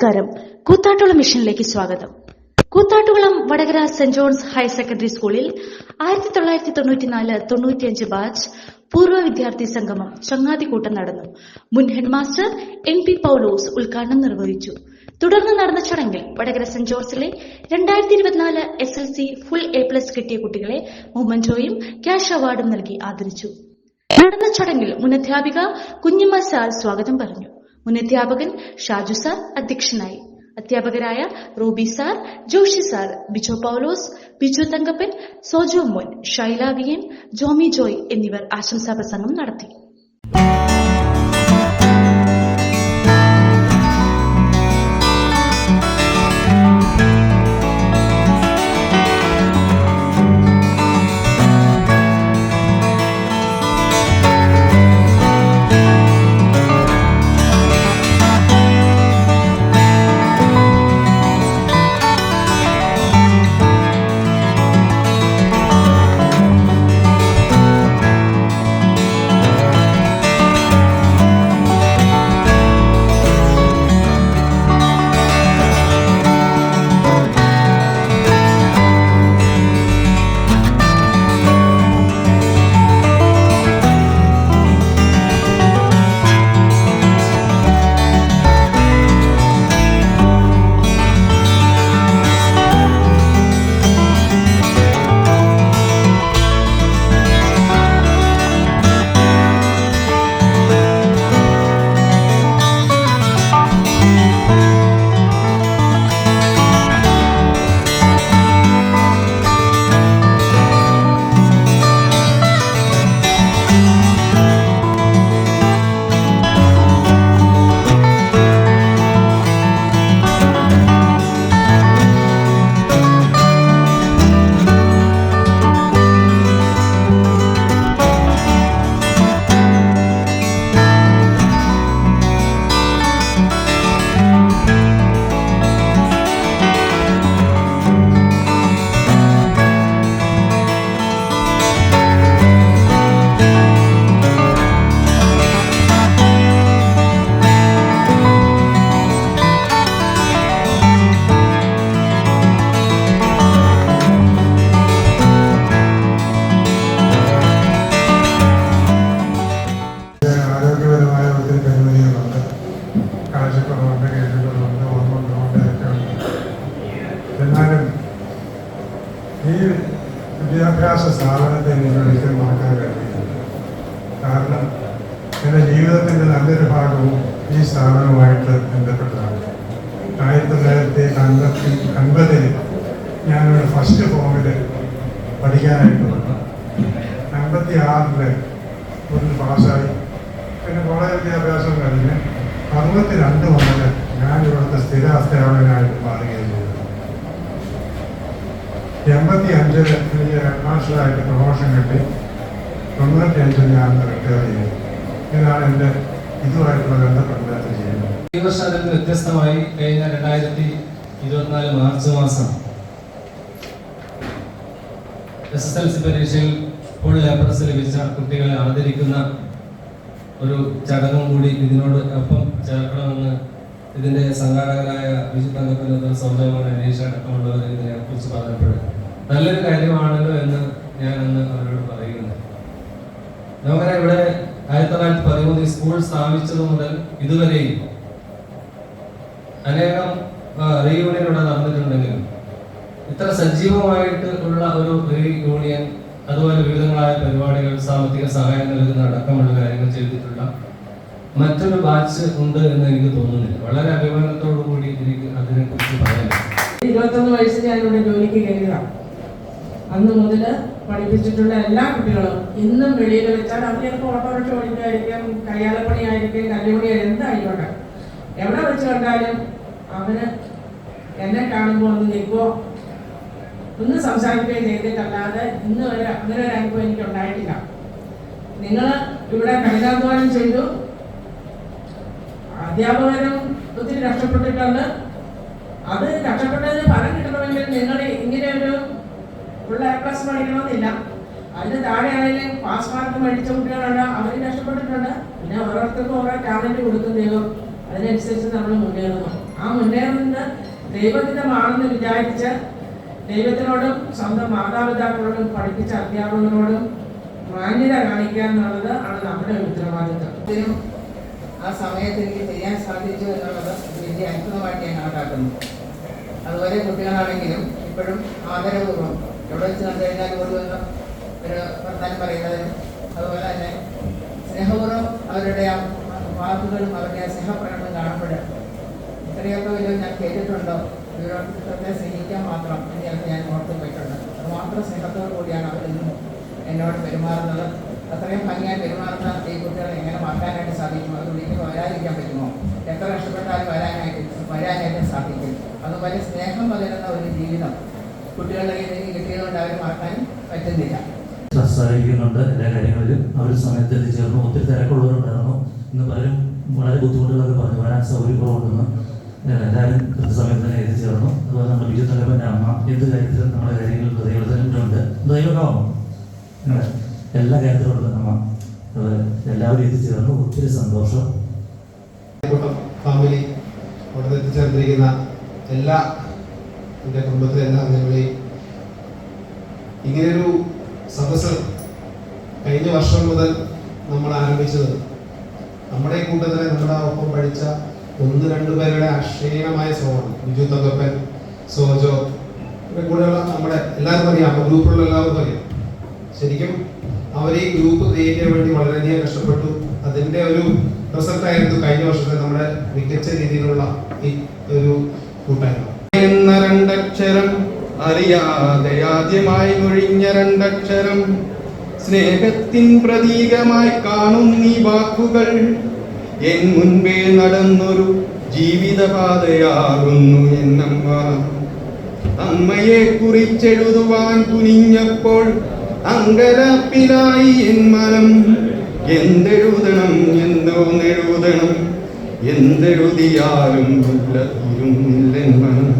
നമസ്കാരം. കൂത്താട്ടുകുളം മിഷനിലേക്ക് സ്വാഗതം. Koothattukulam Vadakara saint John's higher secondary സ്കൂളിൽ ആയിരത്തി തൊള്ളായിരത്തി തൊണ്ണൂറ്റിനാല് തൊണ്ണൂറ്റിയഞ്ച് ബാച്ച് പൂർവ വിദ്യാർത്ഥി സംഗമം ചങ്ങാതിക്കൂട്ടം നടന്നു. മുൻ ഹെഡ്മാസ്റ്റർ എം പി പൗലോസ് ഉദ്ഘാടനം നിർവഹിച്ചു. തുടർന്ന് നടന്ന ചടങ്ങിൽ വടകര സെന്റ് ജോർജിലെ രണ്ടായിരത്തി ഇരുപത്തിനാല് S L C full A plus കിട്ടിയ കുട്ടികളെ മൊമന്റോയും ക്യാഷ് അവാർഡും നൽകി ആദരിച്ചു. നടന്ന ചടങ്ങിൽ മുൻ അധ്യാപിക കുഞ്ഞിമ്മ സാർ സ്വാഗതം പറഞ്ഞു. മുൻ അധ്യാപകൻ ഷാജു സാർ അധ്യക്ഷനായി. അധ്യാപകരായ Ruby sir Joshi sir Bijo Paulose Biju Thankappan Sojo Mon Shaila വിയൻ Jomy Joy എന്നിവർ ആശംസാ പ്രസംഗം നടത്തി. ജീവിതത്തിന്റെ നല്ലൊരു ഭാഗവും ഈ സ്ഥാപനവുമായിട്ട് ബന്ധപ്പെട്ടതാണ്. ആയിരത്തി തൊള്ളായിരത്തി അൻപത്തി അൻപതിൽ ഞാനൊരു ഫസ്റ്റ് ഫോമിൽ പഠിക്കാനായിട്ട് വന്നു. അൻപത്തി ആറിൽ ഒരു പാസ്സായി. പിന്നെ കോളേജ് വിദ്യാഭ്യാസം കഴിഞ്ഞ് അറുപത്തി രണ്ട് മുതൽ ഞാൻ ഇവിടുത്തെ സ്ഥിര അധ്യാപകനായിട്ട് മാറുകയും ചെയ്തു. എൺപത്തി അഞ്ചിൽ എനിക്ക് മാസ്റ്ററായിട്ട് പ്രൊമോഷൻ കിട്ടി. തൊണ്ണൂറ്റി അഞ്ചിൽ ഞാൻ റിട്ടയർ ചെയ്തു. ഇതാണ് എന്റെ ഇതുമായിട്ടുള്ള ബന്ധപ്പെട്ട ചെയ്യുന്നത് ഈ വർഷം അതിൽ വ്യത്യസ്തമായി കഴിഞ്ഞ രണ്ടായിരത്തി ഇരുപത്തിനാല് മാർച്ച് മാസം എസ് എസ് എൽ സി പരീക്ഷയിൽ ഫുൾ ലേബർസ് ലഭിച്ച കുട്ടികളെ ആദരിക്കുന്ന ഒരു ചടങ്ങും കൂടി ഇതിനോട് ഒപ്പം ചേർക്കണമെന്ന് ഇതിന്റെ സംഘാടകരായ വിജു തങ്കപ്പൻ സൗജന്യമാണ് അനീഷ് അടക്കമുള്ളവർ ഇതിനെ കുറിച്ച് പറഞ്ഞപ്പോൾ നല്ലൊരു കാര്യമാണല്ലോ എന്ന് ഞാൻ അന്ന് അവരോട് പറയുന്നു നമുക്കറിയാം ഇവിടെ സ്കൂൾ സ്ഥാപിച്ചത് മുതൽ ഇതുവരെയും അനേകം റീയൂണിയൻ ഇവിടെ നടന്നിട്ടുണ്ടെങ്കിലും ഇത്ര സജീവമായിട്ട് ഉള്ള ഒരു റീയൂണിയൻ അതുപോലെ വിവിധങ്ങളായ പരിപാടികൾ സാമ്പത്തിക സഹായം നൽകുന്ന അടക്കമുള്ള കാര്യങ്ങൾ ചെയ്തിട്ടുള്ള മറ്റൊരു ബാച്ച് ഉണ്ട് എന്ന് എനിക്ക് തോന്നുന്നില്ല. വളരെ അഭിമാനത്തോടു കൂടി എനിക്ക് അതിനെ കുറിച്ച് പറയാൻ ഇരുപത്തൊന്ന് വയസ്സിൽ ഞാനിവിടെ ജോലിക്ക് കയറിയതാണ് അന്ന് മുതൽ പഠിപ്പിച്ചിട്ടുള്ള എല്ലാ കുട്ടികളും ഇന്നും വെളിയിൽ വെച്ചാൽ അവർ ചിലപ്പോൾ ഓട്ടോറിക്ഷ ഓടിക്കായിരിക്കും കയ്യാലപ്പണിയായിരിക്കും കല്ലുപണി എന്തായിക്കോട്ടെ. എവിടെ വെച്ച് കണ്ടാലും അവന് എന്നെ കാണുമ്പോൾ ഒന്ന് നിൽക്കുമോ ഒന്ന് സംസാരിക്കുകയും ചെയ്തിട്ടല്ലാതെ ഇന്ന് വരെ അങ്ങനെ ഒരു അനുഭവം എനിക്ക് ഉണ്ടായിട്ടില്ല. നിങ്ങൾ ഇവിടെ കഠിനാധ്വാനം ചെയ്തു. അധ്യാപകനും ഒത്തിരി കഷ്ടപ്പെട്ടിട്ടുണ്ട്. അത് കഷ്ടപ്പെട്ടതിന് ഫലം കിട്ടണമെങ്കിൽ നിങ്ങൾ ഇങ്ങനെ ഒരു ഫുൾ എ പ്ലസ് പഠിക്കണമെന്നില്ല അതിന് താഴെ ആയാലും പാസ് മാർക്ക് മേടിച്ച കുട്ടികളുണ്ട് അവർ രക്ഷപ്പെട്ടിട്ടുണ്ട് പിന്നെ ഓരോരുത്തർക്കും ഓരോ ടാലന്റ് കൊടുക്കും അതിനനുസരിച്ച് നമ്മൾ മുന്നേറുന്നു. ആ മുന്നേറുന്നത് ദൈവത്തിന്റെമാണെന്ന് വിചാരിച്ച് ദൈവത്തിനോടും സ്വന്തം മാതാപിതാക്കളോടും പഠിപ്പിച്ച അധ്യാപകരോടും മാന്യത കാണിക്കുക എന്നുള്ളത് ആണ് നമ്മുടെ ഉത്തരവാദിത്വം. ആ സമയത്ത് എനിക്ക് ചെയ്യാൻ സാധിച്ചു എന്നുള്ളത് വലിയ അത്ഭുതമായിട്ട് ഞാൻ കണക്കാക്കുന്നു. അതുപോലെ കുട്ടികളാണെങ്കിലും ഇപ്പോഴും ആദരപൂർവം എവിടെ വെച്ച് കണ്ടു കഴിഞ്ഞാൽ ഓടുമെന്ന് ഒരു വർത്താനം പറയുന്നതിനും അതുപോലെ തന്നെ സ്നേഹപൂർവം അവരുടെ ആ വാക്കുകളും അവരുടെ ആ സ്നേഹപ്രകടനം കാണുമ്പോൾ ഇത്രയൊക്കെ വലിയ ഞാൻ കേട്ടിട്ടുണ്ടോ? ഇവരോടൊക്കെ സ്നേഹിക്കാൻ മാത്രം എന്ന് ഞാൻ ഓർത്ത് പോയിട്ടുണ്ട്. അതുമാത്രം സ്നേഹത്തോടു കൂടിയാണ് അവരിന്നും എന്നോട് പെരുമാറുന്നത്. അത്രയും ഭംഗിയായി പെരുമാറുന്ന ഈ കുട്ടികളെ എങ്ങനെ മാറ്റാനായിട്ട് സാധിക്കും? അത് ഒരിക്കലും വരാതിരിക്കാൻ പറ്റുമോ? എത്ര കഷ്ടപ്പെട്ടാലും വരാനായിട്ട് വരാനായിട്ട് സാധിക്കും. അതുപോലെ സ്നേഹം പകരുന്ന ഒരു ജീവിതം കുട്ടികളുടെ കയ്യിൽ കിട്ടിയതുകൊണ്ട് അവർ മറക്കാനും പറ്റുന്നില്ല. സഹായിക്കുന്നുണ്ട് എല്ലാ കാര്യങ്ങളിലും. അവർ സമയത്ത് എത്തിച്ചേർന്നു ഒത്തിരി തിരക്കുള്ളവരുണ്ടായിരുന്നു. ഇന്ന് പലരും വളരെ ബുദ്ധിമുട്ടുകളൊക്കെ പറഞ്ഞു. വരാൻ സൗകര്യക്കുറവുണ്ടെന്ന് എല്ലാവരും കൃത്യസമയത്ത് തന്നെ എത്തിച്ചേർന്നു അതുപോലെ നമ്മുടെ ബിജു തലപ്പന്റെ അമ്മ എന്ത് കാര്യത്തിലും നമ്മുടെ കാര്യങ്ങളിൽ ദൈവത്തിനുണ്ട് ദൈവകാമോ. എല്ലാ കാര്യത്തിലുള്ള അമ്മ. എല്ലാവരും എത്തിച്ചേർന്നു ഒത്തിരി സന്തോഷം. ഫാമിലി അവിടെ എത്തിച്ചേർന്നിരിക്കുന്ന എല്ലാ എന്റെ കുടുംബത്തിലെ എല്ലാ അംഗങ്ങളെയും ഇങ്ങനെയൊരു സദസ്സ് കഴിഞ്ഞ വർഷം മുതൽ നമ്മൾ ആരംഭിച്ചത്. നമ്മുടെ കൂട്ടത്തിലെ നമ്മുടെ ഒപ്പം പഠിച്ച ഒന്ന് രണ്ടു പേരുടെ അക്ഷീണമായ ശ്രമമാണ് ബിജു തങ്കപ്പൻ സോജോ ഇവരുടെ കൂടെയുള്ള നമ്മുടെ എല്ലാവർക്കും അറിയാം. നമ്മുടെ ഗ്രൂപ്പിലുള്ള എല്ലാവർക്കും അറിയാം. ശരിക്കും അവർ ഈ ഗ്രൂപ്പ് ക്രിയേറ്റ് ചെയ്യാൻ വേണ്ടി വളരെയധികം കഷ്ടപ്പെട്ടു. അതിന്റെ ഒരു റിസൾട്ടായിരുന്നു കഴിഞ്ഞ വർഷത്തെ നമ്മുടെ മികച്ച രീതിയിലുള്ള ഈ ഒരു കൂട്ടായ്മ. എന്ന രണ്ടക്ഷരം അറിയാതെ ആദ്യമായി മൊഴിഞ്ഞ രണ്ടക്ഷരം. സ്നേഹത്തിൻ പ്രതീകമായി കാണും നീ വാക്കുകൾ. എൻ മുൻപേ നടന്നൊരു ജീവിതപാതയാകുന്നു എന്നമ്മ അമ്മയെ കുറിച്ചെഴുതുവാൻ കുനിഞ്ഞപ്പോൾ അങ്കരപ്പിലായി എൻ മനം. എന്തെഴുതണം എന്തോന്നെഴുതണം എന്തെഴുതിയാലും ഇല്ല തീരുന്നില്ലെൻ മനം.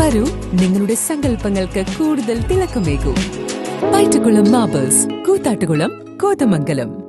വരൂ നിങ്ങളുടെ സങ്കല്പങ്ങൾക്ക് കൂടുതൽ തിളക്കമേകൂ. പൈറ്റുകുളം മാബേഴ്സ് കൂത്താട്ടുകുളം കോതമംഗലം.